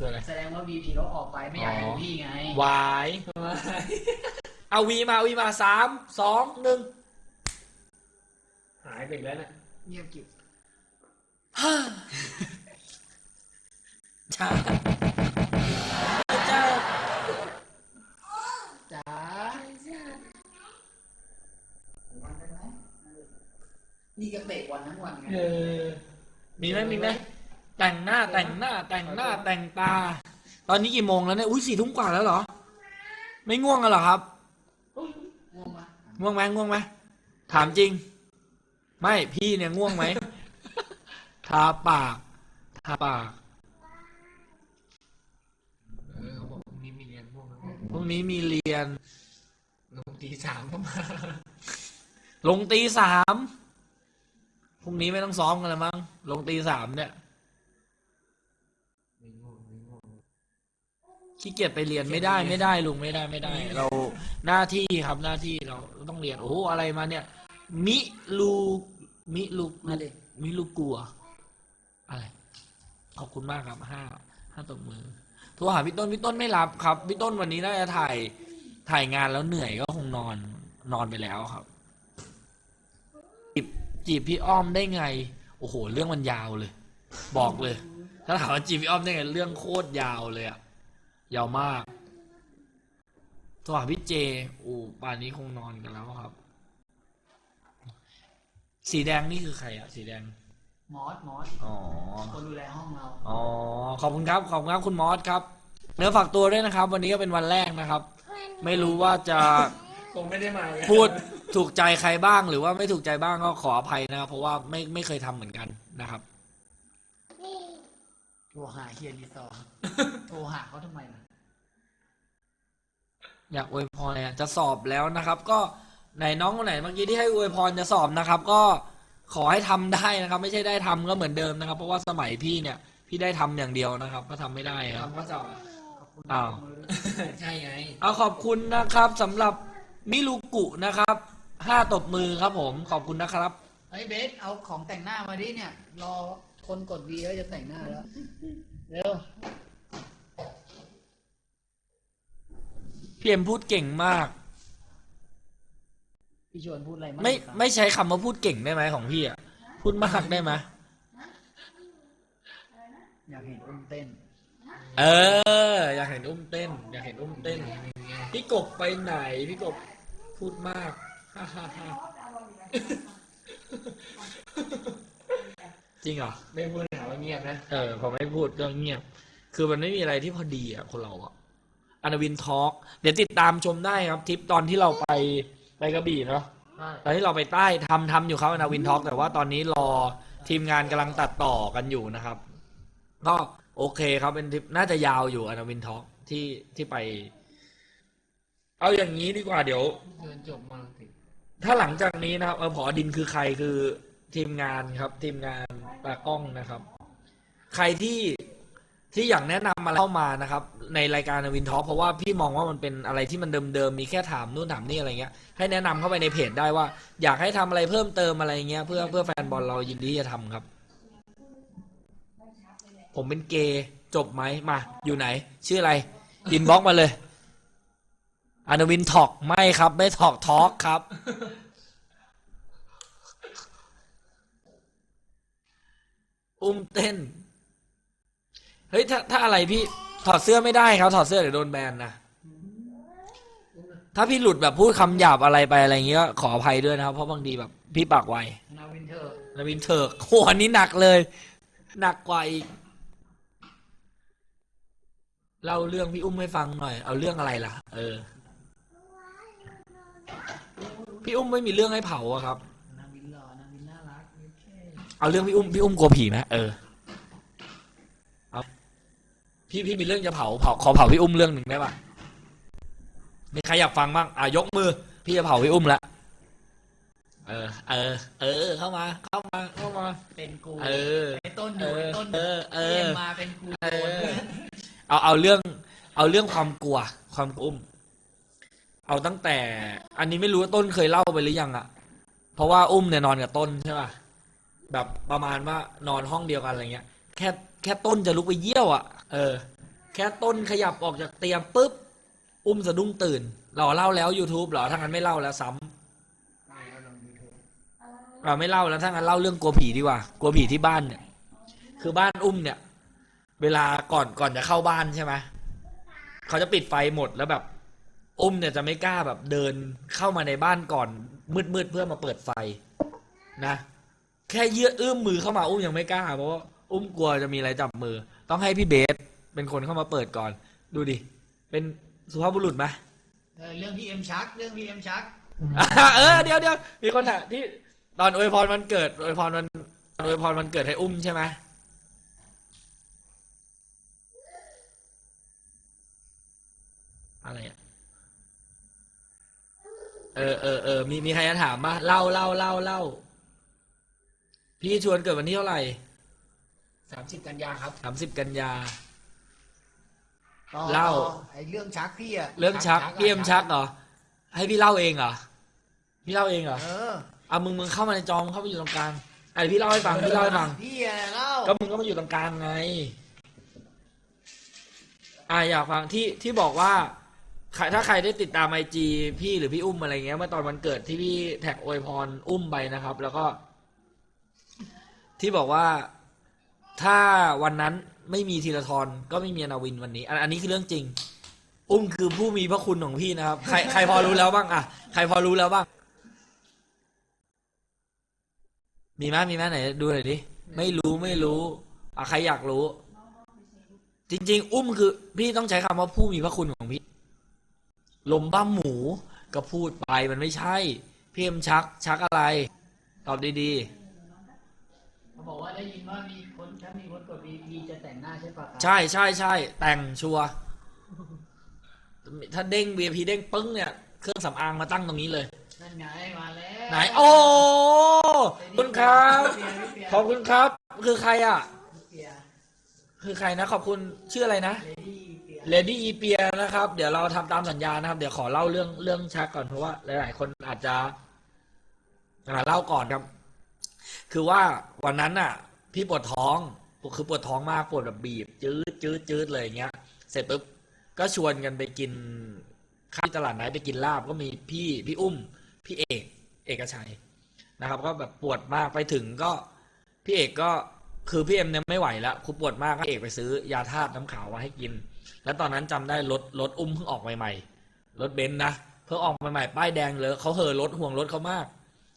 คืออะไรแสดงว่า VP เขาออกไปไม่อยากอยู่พี่ไงวายเอาวีมาวีมาสามสองหนึ่งหายไปอีกแล้วเนี่ยเงียบกิบจ้าจ้าจ้านี่ก็เตะวันทั้งวันไงเออมีไหมมีไหม แต่งหน้าแต่งหน้าแต่งหน้าแต่งตา ตอนนี้กี่โมงแล้วเนี่ย อุ้ยสี่ทุ่มกว่าแล้วเหรอ ไม่ง่วงกันเหรอครับ ง่วงไหมง่วงไหมถามจริง ไม่พี่เนี่ยง่วงไหมทาปากทาปากเออเขาบอกพรุ่งนี้มีเรียนพวกนั้นพรุ่งนี้มีเรียน ลงตีสามก็มาลงตีสามพรุ่งนี้ไม่ต้องซ้อมกันแล้วมั้งลงตีสามเนี่ย ไม่ง่วงไม่ง่วง ขี้เกียจไปเรียนไม่ได้ไม่ได้ลุงไม่ได้ไม่ได้ เราหน้าที่ครับหน้าที่เราต้องเรียนโอ้โหอะไรมาเนี่ย มิลูมิลูมาดิมิลูกัวอะไรขอบคุณมากครับห้าห้าตบมือโทรหาพี่ต้นพี่ต้นไม่รับครับพี่ต้นวันนี้น่าจะถ่ายถ่ายงานแล้วเหนื่อยก็คงนอนนอนไปแล้วครับ จีบจีบพี่อ้อมได้ไง โอ้โห เรื่องมันยาวเลย บอกเลย ถ้าถามว่าจีบพี่อ้อมได้ไง เรื่องโคตรยาวเลยอะ ยาวมากโทรหาพี่เจโอ้ป่านนี้คงนอนกันแล้วครับ สีแดงนี่คือใครอะสีแดง มอสมอสอ๋อ คนดูแลห้องเรา อ๋อ ขอบคุณครับ ขอบคุณครับคุณมอสครับ เนื้อฝากตัวด้วยนะครับ วันนี้ก็เป็นวันแรกนะครับ ไม่รู้ว่าจะคงไม่ได้มาเลยพูดถูกใจใครบ้างหรือว่าไม่ถูกใจบ้างก็ขออภัยนะครับเพราะว่าไม่ไม่เคยทำเหมือนกันนะครับ โทรหาเฮียรีซอร์โทรหาเขาทำไมล่ะอยากอวยพรเนี่ยจะสอบแล้วนะครับ ก็ไหนน้องคนไหนเมื่อกี้ที่ให้อวยพรจะสอบนะครับ ก็ขอให้ทำได้นะครับ ไม่ใช่ได้ทำก็เหมือนเดิมนะครับ เพราะว่าสมัยพี่เนี่ย พี่ได้ทำอย่างเดียวนะครับ ก็ทำไม่ได้ครับทำข้อสอบอะขอบคุณอ้าวมือใช่ไงเอาขอบคุณนะครับสำหรับมิลูกุนะครับห้าตบมือครับผมขอบคุณนะครับเฮ้ยเบสเอาของแต่งหน้ามาดิเนี่ยรอ คนกดวีแล้วจะแต่งหน้าแล้ว เร็ว พี่เอ็มพูดเก่งมาก พี่ชวนพูดอะไรมากไม่ครับไม่ใช้คำว่าพูดเก่งได้ไหมของพี่อะ พูดมากได้ไหมอยากเห็นอุ้มเต้น เออ อยากเห็นอุ้มเต้น อยากเห็นอุ้มเต้น พี่กบไปไหน พี่กบพูดมากฮ่าฮ่าฮ่า จริงเหรอ ไม่พูดหาว่าเงียบนะ เออพอไม่พูดก็เงียบ คือมันไม่มีอะไรที่พอดีอะคนเราอะอนาวินทอล์กเดี๋ยวติดตามชมได้ครับทริปตอนที่เราไปไปกระบี่เนาะใช่ตอนที่เราไปใต้ทำทำอยู่ครับอนาวินทอล์กแต่ว่าตอนนี้รอทีมงานกำลังตัดต่อกันอยู่นะครับ ก็โอเคครับเป็นทริปน่าจะยาวอยู่อนาวินทอล์กที่ที่ไป เอาอย่างนี้ดีกว่าเดี๋ยวเดินจบมาสิถ้าหลังจากนี้นะครับเออผอดินคือใครคือ ทีมงานครับทีมงานตากล้องนะครับ ใครที่ที่อยากแนะนำอะไรเข้ามานะครับ ในรายการวินท็อปเพราะว่าพี่มองว่ามันเป็นอะไรที่มันเดิมๆมีแค่ถามนู่นถามนี่อะไรเงี้ยให้แนะนำเข้าไปในเพจได้ว่า อยากให้ทำอะไรเพิ่มเติมอะไรเงี้ยเพื่อเพื่อแฟนบอลเรายินดีจะทำครับ ผมเป็นเกย์จบไหมมา อยู่ไหน ชื่ออะไรอินบ็อกมาเลย อนวินทอกไม่ครับ ไม่ทอกทอกครับ อุ้มเต้น เฮ้ยถ้าถ้าอะไรพี่ถอดเสื้อไม่ได้ครับ ถอดเสื้อเดี๋ยวโดนแบนนะถ้าพี่หลุดแบบพูดคำหยาบอะไรไปอะไรอย่างเงี้ยก็ขออภัยด้วยนะครับ เพราะบางทีแบบพี่ปากไวนาวินเทอร์นาวินเถิกโหอันนี้หนักเลย หนักกว่าอีกเล่าเรื่องพี่อุ้มให้ฟังหน่อย เอาเรื่องอะไรล่ะ เออ พี่อุ้มไม่มีเรื่องให้เผาอะครับ นาวินหล่อนาวินน่ารักโอเค เอาเรื่องพี่อุ้มพี่อุ้มกลัวผีไหมเออเอาพี่พี่มีเรื่องจะเผาเผาขอเผาพี่อุ้มเรื่องหนึ่งได้ปะมีใครอยากฟังบ้างอะยกมือ พี่จะเผาพี่อุ้มละเออ เออ เออ เข้ามา เข้ามา เข้ามา เป็นกู เออ ไอ้ต้นอเอยู่อไอ้ต้นเออ เอเรียอนมาเป็นกูเออเอา เอาเรื่อง เอาเรื่องความกลัว ความกลัวอุ้ม เอาตั้งแต่ อันนี้ไม่รู้ว่าต้นเคยเล่าไปหรือยังอะเพราะว่าอุ้มเนี่ยนอนกับต้นใช่ป่ะ แบบประมาณว่านอนห้องเดียวกันอะไรเงี้ย แค่แค่ต้นจะลุกไปเยี่ยวอะ่ะ เออ แค่ต้นขยับออกจากเตียงปุ๊บ อุ้มสะดุ้งตื่นเราเล่าแล้ว YouTube หรอถ้างั้นไม่เล่าแล้วซ้ำไม่เอาเราไม่เล่าแล้วถ้างั้นเล่าเรื่องกลัวผีดีกว่ากลัวผีที่บ้านเนี่ย คือบ้านอุ้มเนี่ย เวลาก่อนก่อนจะเข้าบ้านใช่ไหมเขาจะปิดไฟหมดแล้วแบบ อุ้มเนี่ยจะไม่กล้าแบบเดินเข้ามาในบ้านก่อนมืดๆเพื่อมาเปิดไฟนะ แค่เยื่อเอื้อมมือเข้ามาอุ้มยังไม่กล้าเพราะว่าอุ้มกลัวจะมีอะไรจับมือ ต้องให้พี่เบสเป็นคนเข้ามาเปิดก่อน ดูดิ เป็นสุภาพบุรุษไหมเออเรื่องพี่เอ็มชัก เรื่องพี่เอ็มชักอะเออเดี๋ยวเดี๋ยวมีคนถามที่ตอนอวยพรวันเกิดอวยพรวันอวยพรวันเกิดให้อุ้มใช่ไหมอะไรอะเออเออเออมีมีใครจะถามปะเล่าเล่าเล่าเล่า พี่ชวนเกิดวันที่เท่าไหร่ สามสิบกันยาครับสามสิบกันยาต่อเล่าต่อไอ้เรื่องชักพี่อะเรื่องชักชักอะพี่เอ็มชักเหรอ ให้พี่เล่าเองเหรอ พี่เล่าเองเหรอ เออเอามึงมึงเข้ามาในจอมงเข้าไปอยู่ตรงกลางไอ้พี่เล่าให้ฟังพี่เล่าให้ฟัง พี่อะเล่าก็มึงก็มาอยู่ตรงกลางไง อ่าอยากฟังที่ที่บอกว่าใครถ้าใครได้ติดตามไอจีพี่หรือพี่อุ้มอะไรเงี้ยเมื่อตอนวันเกิดที่พี่แท็กอวยพรอุ้มไปนะครับ แล้วก็ ที่บอกว่าถ้าวันนั้นไม่มีธีรทรก็ไม่มีนาวินวันนี้ อันอันนี้คือเรื่องจริง อุ้มคือผู้มีพระคุณของพี่นะครับ ใครใครพอรู้แล้วบ้างอะใครพอรู้แล้วบ้าง มีไหมมีไหมไหนดูหน่อยดิไม่รู้ไม่รู้อะใครอยากรู้ จริง ๆ อุ้มคือ พี่ต้องใช้คำว่าผู้มีพระคุณของพี่ ลมบ้าหมูก็พูดไปมันไม่ใช่ พี่เอ็มชักชักอะไร ตอบดีเขาบอกว่าได้ยิ นว่ามีคนถ้ามีคนกดวีพีจะแต่งหน้าใช่ปะครับๆใช่ใช่ใช่แต่งชัวร์ถ้าเด้ง VIP เด้งปึ้งเนี่ย เครื่องสำอางมาตั้งตรงนี้เลย นั่นไงมาแล้วไหน โอ้ขอบคุณครับ พี่เปียพี่เปียขอบคุณครับ คือใครอะ พี่เปียคือใครนะ ขอบคุณชื่ออะไรนะ เลดี้เปียเลดี้อีเปียนะครับ เดี๋ยวเราทำตามสัญญานะครับ เดี๋ยวขอเล่าเรื่องเรื่องชักก่อนเพราะว่าหลาย ๆ คนอาจจะอ่าเล่าก่อนครับ คือว่าวันนั้นน่ะ พี่ปวดท้องคือปวดท้องมากปวดแบบบีบ จืดจืดจืดเลยอย่างเงี้ย เสร็จปุ๊บก็ชวนกันไปกินข้าวที่ตลาดไหนไปกินลาบก็มีพี่พี่อุ้ม พี่เอกเอกชัยนะครับ ก็แบบปวดมากไปถึงก็พี่เอกก็คือพี่เอ็มเนี่ยไม่ไหวแล้วคือปวดมากก็เอกไปซื้อยาธาตุน้ำขาวมาให้กิน แล้วตอนนั้นจำได้รถรถอุ้มเพิ่งออกใหม่ๆรถเบนซ์นะเพิ่งออกใหม่ๆป้ายแดงเลยเขาเห่อรถห่วงรถเขามาก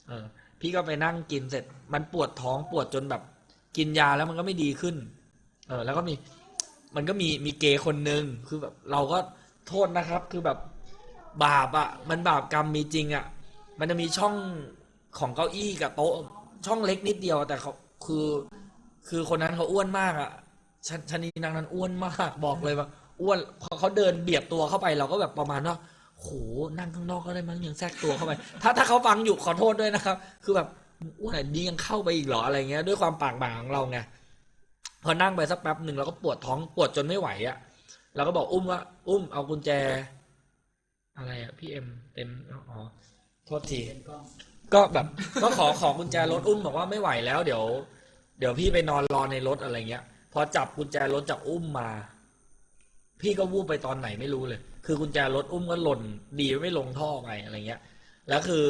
เออ พี่ก็ไปนั่งกินเสร็จมันปวดท้องปวดจนแบบ กินยาแล้วมันก็ไม่ดีขึ้น เออ แล้วก็มีมันก็มีมีเกย์คนหนึ่งคือแบบเราก็โทษนะครับ คือแบบบาปอะมันบาปกรรมมีจริงอะมันจะมีช่องของเก้าอี้กับโต๊ะช่องเล็กนิดเดียว แต่เขาคือ คือคนนั้นเขาอ้วนมากอะชนชนีนางนั้นอ้วนมากบอกเลยว่าอ้วนพอเขาเดินเบียดตัวเข้าไปเราก็แบบประมาณว่าโหนั่งข้างนอกก็ได้มั้งยังแทรกตัวเข้าไป ถ้าถ้าเขาฟังอยู่ขอโทษด้วยนะครับ คือแบบ อ้วนดียังเข้าไปอีกเหรออะไรเงี้ย ด้วยความปากหมาของเราไงพอนั่งไปสักแป๊บหนึ่งเราก็ปวดท้องปวดจนไม่ไหวอะเราก็บอกอุ้มว่าอุ้มเอากุญแจ อะไรอะพี่เอ็มเต็มอ๋อโทษทีก็แบบ ก็ขอขอกุญแจรถอุ้มบอกว่าไม่ไหวแล้วเดี๋ยว เดี๋ยวพี่ไปนอนรอในรถอะไรเงี้ย พอจับกุญแจรถจากอุ้มมา พี่ก็วูบไปตอนไหนไม่รู้เลย คือกุญแจรถอุ้มก็หล่นดีไม่ลงท่อไปอะไรเงี้ยแล้วคือ